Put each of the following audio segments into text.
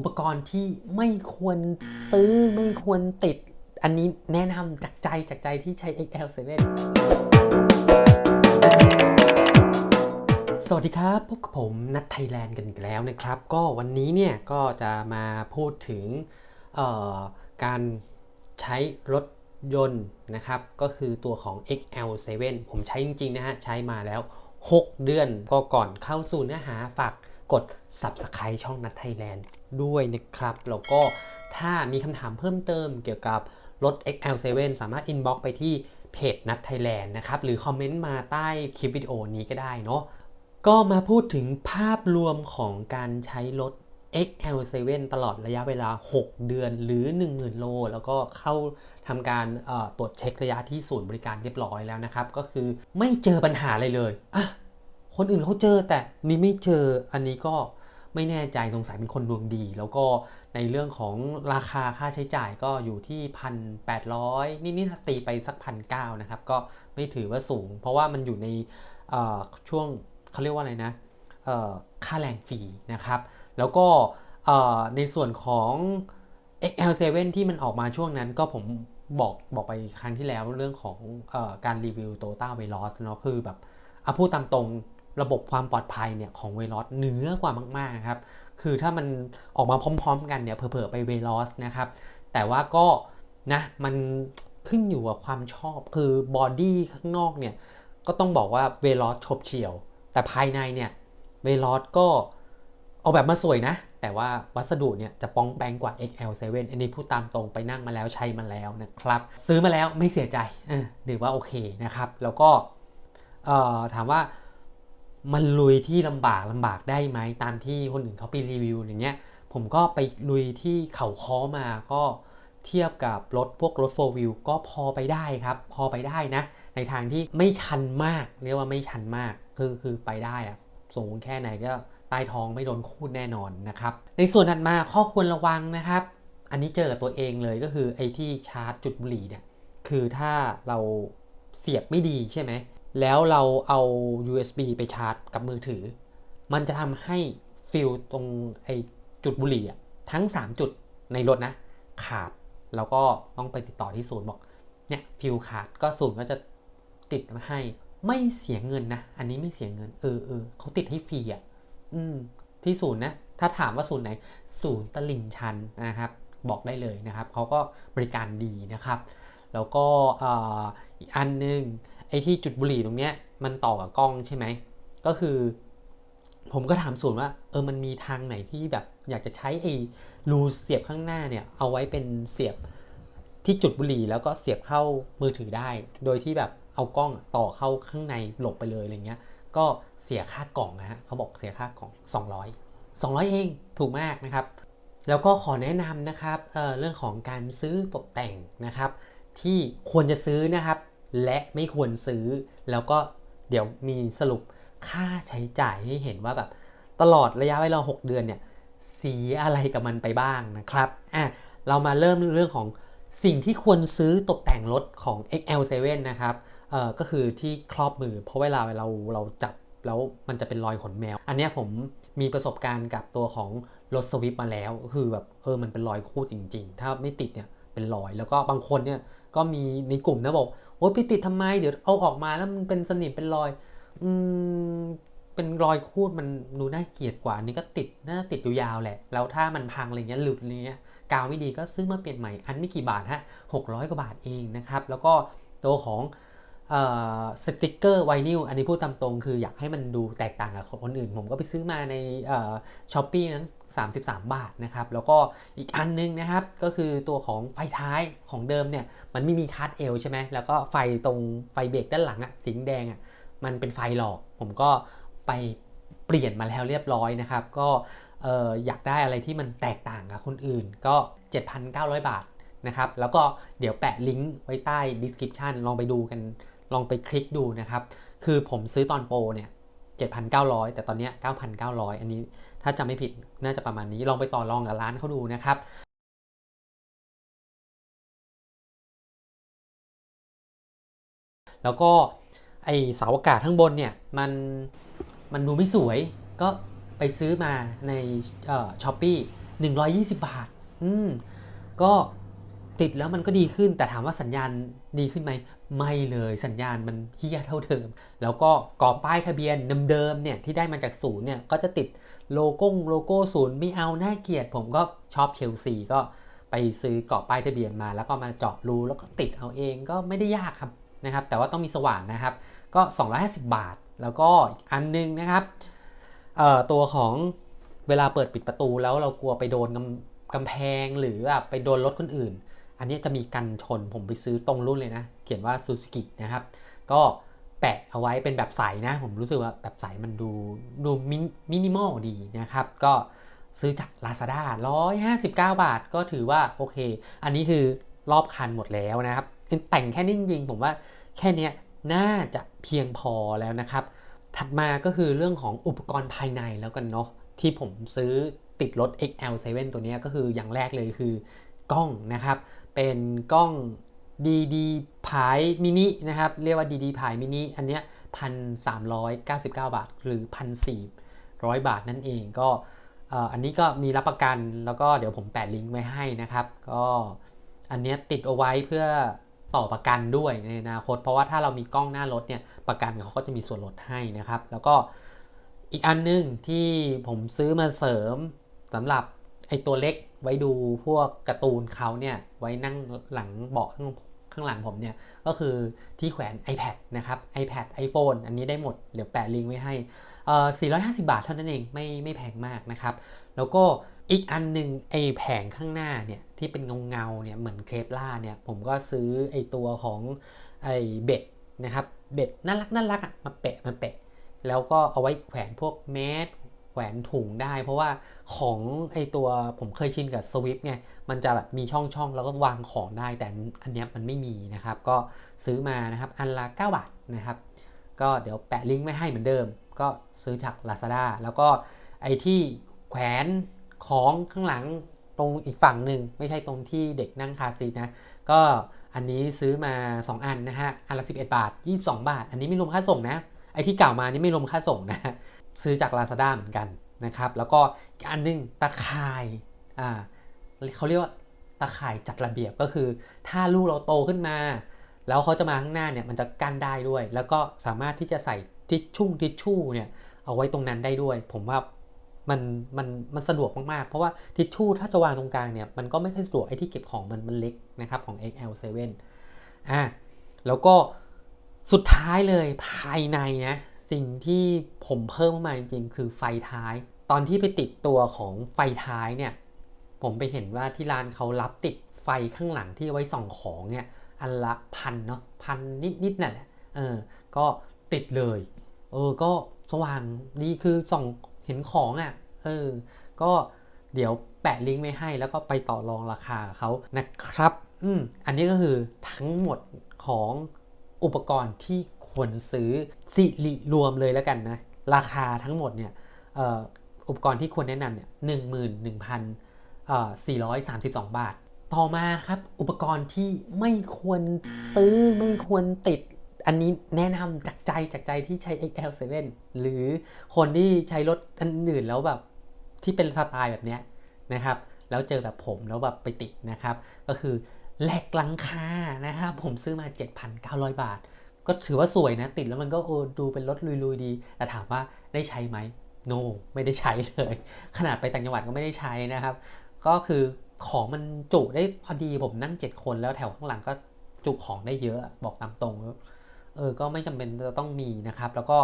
อุปกรณ์ที่ไม่ควรซื้อไม่ควรติด อันนี้แนะนำจากใจจากใจที่ใช้ XL7 สวัสดีครับพบกับผมนัทไทยแลนด์กันอีกแล้วนะครับ ก็วันนี้เนี่ยก็จะมาพูดถึงการใช้รถยนต์นะครับ ก็คือตัวของ XL7 ผมใช้จริงๆนะฮะ ใช้มาแล้ว 6 เดือนก็ก่อนเข้าสู่เนื้อหาฝาก กด Subscribe ช่องนัทไทยแลนด์ด้วยนะครับ แล้วก็ถ้ามีคำถามเพิ่มเติมเกี่ยวกับรถ XL7 สามารถ inbox ไปที่เพจนัทไทยแลนด์นะครับ หรือคอมเมนต์มาใต้คลิปวิดีโอนี้ก็ได้เนาะก็มาพูดถึงภาพรวมของการใช้รถ XL7 ตลอดระยะเวลา 6 เดือนหรือ 10,000 โล แล้วก็เข้าทำการตรวจเช็คระยะที่ศูนย์บริการเรียบร้อยแล้วนะครับ ก็คือไม่เจอปัญหาอะไรเลยอะ คนอื่นเขาเจอแต่นี่ไม่เจออันนี้ก็ไม่แน่ใจสงสัยเป็นคนดวงดี แล้วก็ในเรื่องของราคาค่าใช้จ่ายก็อยู่ที่1,800นี่นี่ตีไปสักพันเก้านะครับ ก็ไม่ถือว่าสูง เพราะว่ามันอยู่ในช่วงเขาเรียกว่าอะไรนะค่าแรงฟรีนะครับ แล้วก็ในส่วนของ XL7 ที่มันออกมาช่วงนั้นก็ผมบอกบอกไปครั้งที่แล้วเรื่องของอการรีวิว t o t a Veloz เนาะคือแบบเอาพูดตามตรง ระบบความปลอดภัยเนี่ยของ Veloz เหนือกว่ามากๆนะครับ คือถ้ามันออกมาพร้อมๆ กันเนี่ยเผลอๆไป Veloz นะครับ แต่ว่าก็นะมันขึ้นอยู่กับความชอบ คือบอดี้ข้างนอกเนี่ยก็ต้องบอกว่า Veloz ฉบเฉี่ยว แต่ภายในเนี่ย Veloz ก็ออกแบบมาสวยนะ แต่ว่าวัสดุเนี่ยจะปองแปงกว่า XL7 อันนี้พูดตามตรงไปนั่งมาแล้วใช้มาแล้วนะครับ ซื้อมาแล้วไม่เสียใจเออถือว่าโอเคนะครับ แล้วก็ถามว่า มันลุยที่ลำบากลำบากได้ไหมตามที่คนอื่นเขาไปรีวิวอย่างเงี้ย ผมก็ไปลุยที่เขาค้อมาก็เทียบกับรถพวกรถ4 wheel ก็พอไปได้ครับ พอไปได้นะ ในทางที่ไม่ชันมาก เรียกว่าไม่ชันมาก คือคือไปได้อะสูงแค่ไหนก็ใต้ท้องไม่โดนคูดแน่นอนนะครับ ในส่วนถัดมาข้อควรระวังนะครับ อันนี้เจอกับตัวเองเลยก็คือไอ้ที่ชาร์จจุดบุหรี่เนี่ย คือถ้าเราเสียบไม่ดีใช่ไหม แล้วเราเอา USB ไปชาร์จกับมือถือ มันจะทำให้ฟิลตรงไอ้จุดบุหรี่อะทั้ง 3 จุดในรถนะ ขาดแล้วก็ต้องไปติดต่อที่ศูนย์บอกเนี่ยฟิลขาดก็ศูนย์ก็จะติดมาให้ไม่เสียเงินนะ อันนี้ไม่เสียเงิน เออเออเขาติดให้ฟรีอะอืมที่ศูนย์นะ ถ้าถามว่าศูนย์ไหน ศูนย์ตลิ่งชันนะครับ บอกได้เลยนะครับ เขาก็บริการดีนะครับ แล้วก็อีกอันหนึง ไอ้ที่จุดบุหรี่ตรงเนี้ยมันต่อกับกล้องใช่ไหม ก็คือ ผมก็ถามศูนย์ว่า เออมันมีทางไหนที่แบบอยากจะใช้ไอ้รูเสียบข้างหน้าเนี่ย เอาไว้เป็นเสียบที่จุดบุหรี่แล้วก็เสียบเข้ามือถือได้ โดยที่แบบเอากล้องต่อเข้าข้างในหลบไปเลยอะไรเงี้ย ก็เสียค่ากล่องนะฮะเขาบอกเสียค่ากล่อง 200 200 เองถูกมากนะครับ แล้วก็ขอแนะนำนะครับเเรื่องของการซื้อตกแต่งนะครับ ที่ควรจะซื้อนะครับ และไม่ควรซื้อ แล้วก็เดี๋ยวมีสรุปค่าใช้จ่ายให้เห็นว่าแบบตลอดระยะเวลา6เดือนเนี่ยเสียอะไรกับมันไปบ้างนะครับอะเรามาเริ่มเรื่องของสิ่งที่ควรซื้อตกแต่งรถของ XL7 นะครับเอ่อก็คือที่ครอบมือ เพราะเวลาเราเราจับแล้วมันจะเป็นรอยขนแมว อันนี้ผมมีประสบการณ์กับตัวของรถสวิฟมาแล้ว ก็คือแบบเออมันเป็นรอยคู่จริง ๆ ถ้าไม่ติดเนี่ยเป็นรอย แล้วก็บางคนเนี่ย ก็มีในกลุ่มนะบอกโอ้ยไปติดทำไมเดี๋ยวเอาออกมาแล้วมันเป็นสนิมเป็นรอยอืมเป็นรอยคูดมันดูน่าเกลียดกว่าอันนี้ก็ติดน่าจะติดอยู่ยาวแหละ แล้วถ้ามันพังอะไรเงี้ยหลุดอะไรเงี้ยกาวไม่ดีก็ซื้อมาเปลี่ยนใหม่อันไม่กี่บาทฮะ600กว่าบาทเองนะครับ แล้วก็ตัวของสติกเกอร์ไวนิลอันนี้พูดตามตรงคืออยากให้มันดูแตกต่างกับคนอื่น ผมก็ไปซื้อมาในช้อปปี้นั้น 33 บาทนะครับ แล้วก็อีกอันนึงนะครับ ก็คือตัวของไฟท้ายของเดิมเนี่ย มันไม่มีคาร์ดเอลใช่ไหม แล้วก็ไฟตรงไฟเบรกด้านหลังอะสีแดงอะมันเป็นไฟหลอก ผมก็ไปเปลี่ยนมาแล้วเรียบร้อยนะครับ ก็อยากได้อะไรที่มันแตกต่างกับคนอื่น ก็ 7,900 บาทนะครับ แล้วก็เดี๋ยวแปะลิงก์ไว้ใต้ description ลองไปดูกัน ลองไปคลิกดูนะครับ คือผมซื้อตอนโปรเนี่ย7,900 แต่ตอนนี้ 9,900 อันนี้ ถ้าจำไม่ผิดน่าจะประมาณนี้ลองไปต่อรองกับร้านเขาดูนะครับแล้วก็ไอเสาอากาศข้างบนเนี่ยมันมันดูไม่สวยก็ไปซื้อมาในช้อปปี้120 บาท อืมก็ ติดแล้วมันก็ดีขึ้น แต่ถามว่าสัญญาณดีขึ้นไหมไม่เลยสัญญาณมันเฮี้ยเท่าเดิม แล้วก็กรอบป้ายทะเบียนเดิมๆเนี่ยที่ได้มาจากศูนย์เนี่ยก็จะติดโลโก้โลโก้ศูนย์ไม่เอาน่าเกียดผมก็ชอบเชลซีก็ไปซื้อกรอบป้ายทะเบียนมา แล้วก็มาเจาะรูแล้วก็ติดเอาเองก็ไม่ได้ยากครับนะครับ แต่ว่าต้องมีสว่านนะครับ ก็ 250 บาท แล้วก็อันนึงนะครับเอ่อตัวของเวลาเปิดปิดประตูแล้วเรากลัวไปโดนกำกำแพงหรือแบบไปโดนรถคนอื่น อันนี้จะมีกันชนผมไปซื้อตรงรุ่นเลยนะ เขียนว่าซูซูกินะครับ ก็แปะเอาไว้เป็นแบบใสนะ ผมรู้สึกว่าแบบใสมันดูดูมินิมอลดีนะครับ ก็ซื้อจาก Lazada 159 บาทก็ถือว่าโอเค อันนี้คือรอบคันหมดแล้วนะครับแต่งแค่นี้จริงๆผมว่าแค่นี้น่าจะเพียงพอแล้วนะครับ ถัดมาก็คือเรื่องของอุปกรณ์ภายในแล้วกันเนาะที่ผมซื้อติดรถ XL7 ตัวนี้ก็คืออย่างแรกเลยคือ กล้องนะครับ เป็นกล้อง DD พายมินินะครับ เรียกว่า DD พายมินิอันเนี้ยพันสามร้อยเก้าสิบเก้าบาท หรือพันสี่ร้อยบาทนั่นเองก็อันนี้ก็มีรับประกันแล้วก็เดี๋ยวผมแปะลิงก์ไว้ให้นะครับ ก็อันเนี้ยติดเอาไว้เพื่อต่อประกันด้วยในอนาคต เพราะว่าถ้าเรามีกล้องหน้ารถเนี่ยประกันเขาก็จะมีส่วนลดให้นะครับ แล้วก็อีกอันนึงที่ผมซื้อมาเสริมสำหรับไอตัวเล็ก ไว้ดูพวกการ์ตูนเขาเนี่ยไว้นั่งหลังเบาะข้างข้างหลังผมเนี่ยก็คือที่แขวน iPad นะครับ iPad iPhone อันนี้ได้หมดเดี๋ยวแปะลิงก์ไว้ให้เอ่อ450 บาทเท่านั้นเองไม่ไม่แพงมากนะครับ แล้วก็อีกอันหนึ่งไอแผงข้างหน้าเนี่ยที่เป็นเงาเงาเนี่ยเหมือนเคปล่าเนี่ยผมก็ซื้อไอตัวของไอเบ็ดนะครับเบ็ดน่ารักน่ารักอะมาแปะมาแปะ แล้วก็เอาไว้แขวนพวกแมส แขวนถุงได้ เพราะว่าของไอตัวผมเคยชินกับสวิฟไงมันจะแบบมีช่องช่องแล้วก็วางของได้ แต่อันนี้มันไม่มีนะครับ ก็ซื้อมานะครับอันละ 9 บาทนะครับ ก็เดี๋ยวแปะลิงก์ไว้ให้เหมือนเดิม ก็ซื้อจาก Lazada แล้วก็ไอที่แขวนของข้างหลังตรงอีกฝั่งหนึ่งไม่ใช่ตรงที่เด็กนั่งคาซีนะ ก็อันนี้ซื้อมา 2 อันนะฮะอันละ 11 บาท 22 บาท อันนี้ไม่รวมค่าส่งนะ ไอ้ที่เก่าวมานี่ไม่รวมค่าส่งนะซื้อจาก Lazada เหมือนกันนะครับ แล้วก็อีกอันนึงตะข่ายอ่าเขาเรียกว่าตะข่ายจัดระเบียบก็คือ ถ้าลูกเราโตขึ้นมา แล้วเขาจะมาข้างหน้าเนี่ยมันจะกั้นได้ด้วย แล้วก็สามารถที่จะใส่ทิชชู่ทิชชู่เนี่ยเอาไว้ตรงนั้นได้ด้วย ผมว่ามันมันมันสะดวกมาก ๆ เพราะว่าทิชชู่ถ้าจะวางตรงกลางเนี่ยมันก็ไม่ค่อยสะดวกไอ้ที่เก็บของมันมันเล็กนะครับของ XL7 อะแล้วก็ สุดท้ายเลยภายในนะสิ่งที่ผมเพิ่มมาจริงๆคือไฟท้าย ตอนที่ไปติดตัวของไฟท้ายเนี่ย ผมไปเห็นว่าที่ร้านเขารับติดไฟข้างหลังที่ไว้ส่องของเนี่ย อันละพันเนาะพันนิดๆนั่นแหละเออ ก็ติดเลย เออ ก็สว่างดีคือส่องเห็นของอะ่ะ เออ ก็เดี๋ยวแปะลิงก์ไว้ให้แล้วก็ไปต่อรองราคาเขานะครับ อืมอันนี้ก็คือทั้งหมดของ อุปกรณ์ที่ควรซื้อสิริรวมเลยแล้วกันนะ ราคาทั้งหมดเนี่ยอุปกรณ์ที่ควรแนะนำเนี่ยหนึ่งหมื่นหนึ่งพันสี่ร้อยสามสิบสองบาท ต่อมาครับอุปกรณ์ที่ไม่ควรซื้อไม่ควรติด อันนี้แนะนำจากใจจากใจที่ใช้ XL7 หรือคนที่ใช้รถอันอื่นแล้วแบบที่เป็นสไตล์แบบนี้นะครับ แล้วเจอแบบผมแล้วแบบไปติดนะครับ ก็คือ แหลกหลังคานะครับผมซื้อมา 7,900 บาท ก็ถือว่าสวยนะ ติดแล้วมันก็โอ้ดูเป็นรถลุยๆดี แต่ถามว่าได้ใช้ไหม no ไม่ได้ใช้เลย ขนาดไปต่างจังหวัดก็ไม่ได้ใช้นะครับ ก็คือของมันจุได้พอดีผมนั่ง 7 คนแล้วแถวข้างหลังก็จุของได้เยอะบอกตามตรงเออก็ไม่จำเป็นจะต้องมีนะครับ แล้วก็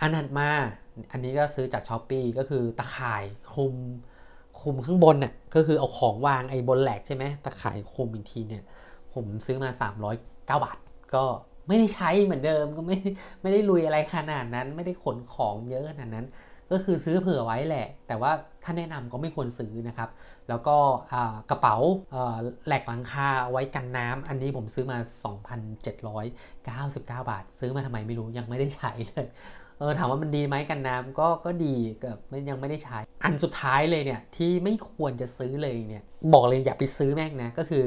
อันถัดมาอันนี้ก็ซื้อจากช้อปปีก็คือตะข่ายคลุม คุมข้างบนน่ะก็คือเอาของวางไอ้บนแหลกใช่ไหมตะข่ายคุมอีกทีเนี่ย ผมซื้อมา 309 บาท ก็ไม่ได้ใช้เหมือนเดิมก็ไม่ไม่ได้ลุยอะไรขนาดนั้น ไม่ได้ขนของเยอะขนาดนั้น ก็คือซื้อเผื่อไว้แหละ แต่ว่าถ้าแนะนำก็ไม่ควรซื้อนะครับ แล้วก็กระเป๋าแหลกหลังคาไว้กันน้ำอันนี้ผมซื้อมา 2,799 บาท ซื้อมาทำไมไม่รู้ยังไม่ได้ใช้เลย ออถามว่ามันดีไหมกันน้ำก็ก็ดีกับยังไม่ได้ใช้ อันสุดท้ายเลยเนี่ยที่ไม่ควรจะซื้อเลยเนี่ยบอกเลยอย่าไปซื้อแม่งนะก็คือ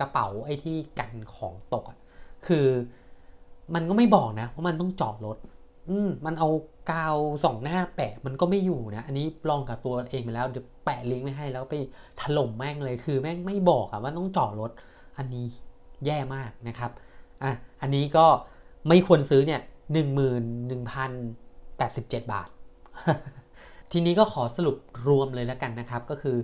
กระเป๋าไอ้ที่กันของตกอะคือมันก็ไม่บอกนะว่ามันต้องจอดรถ อืมมันเอากาวสองหน้าแปะมันก็ไม่อยู่นะ อันนี้ลองกับตัวเองมาแล้วเดี๋ยวแปะลิงก์ไว้ให้แล้วไปถล่มแม่งเลยคือแม่งไม่บอกอะว่าต้องจอดรถ อันนี้แย่มากนะครับอะอันนี้ก็ไม่ควรซื้อเนี่ย หนึ่งหมื่นหนึ่งพันแปดสิบเจ็ดบาท ทีนี้ก็ขอสรุปรวมเลยแล้วกันนะครับ ก็คือ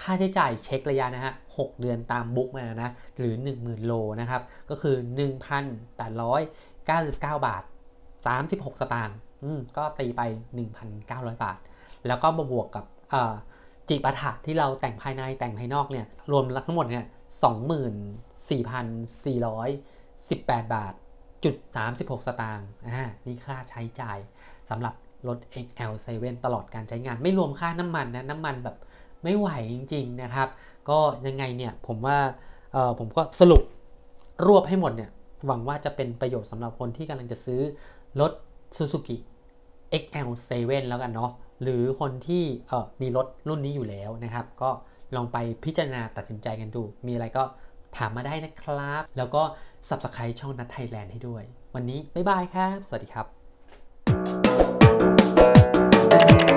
ค่าใช้จ่ายเช็คระยะนะฮะ 6 เดือนตามบุ๊กมานะ หรือ 10,000 โลนะครับ ก็คือ 1,899 บาท 36 สตางค์ก็ตีไป 1,900 บาท แล้วก็มาบวกกับจิปาถะที่เราแต่งภายในแต่งภายนอกเนี่ย รวมทั้งหมดเนี่ย 24,418 บาท 36 สตางค์อ่านี่ค่าใช้จ่ายสำหรับรถ XL7 ตลอดการใช้งานไม่รวมค่าน้ำมันนะ น้ำมันแบบไม่ไหวจริง ๆ นะครับ ก็ยังไงเนี่ย ผมว่าเออผมก็สรุปรวบให้หมดเนี่ย หวังว่าจะเป็นประโยชน์สำหรับคนที่กำลังจะซื้อรถ Suzuki XL7 แล้วกันเนาะหรือคนที่เออมีรถรุ่นนี้อยู่แล้วนะครับ ก็ลองไปพิจารณาตัดสินใจกันดู มีอะไรก็ ถามมาได้นะครับ แล้วก็ Subscribe ช่องนัดไทยแลนด์ให้ด้วย วันนี้ บ๊ายบายครับ สวัสดีครับ